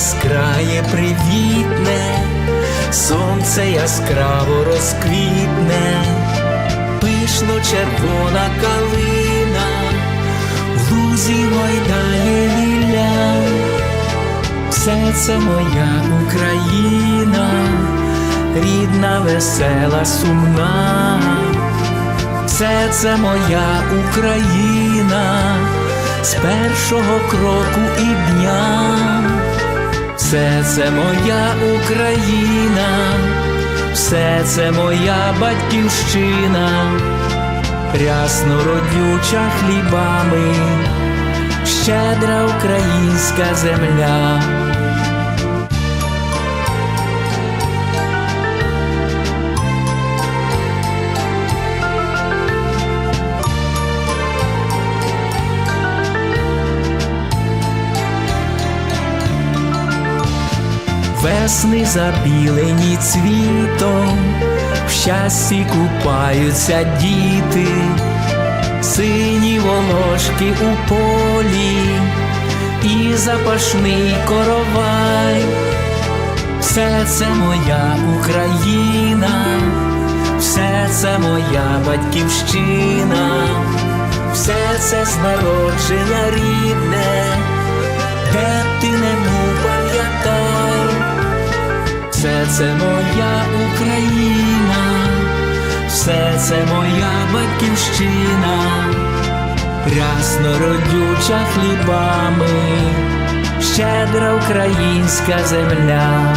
яскрає привітне, сонце яскраво розквітне, пишно червона калина, в лузі майдає ліля, все це моя Україна, рідна, весела, сумна. Все це моя Україна з першого кроку і дня. Все це моя Україна, все це моя батьківщина, рясно родюча хлібами, щедра українська земля. Весни забілені цвітом, в щасті купаються діти, сині волошки у полі і запашний коровай. Все це моя Україна, все це моя батьківщина, все це з народження рідне, це моя Україна, все це моя батьківщина, рясно родюча хлібами, щедра українська земля.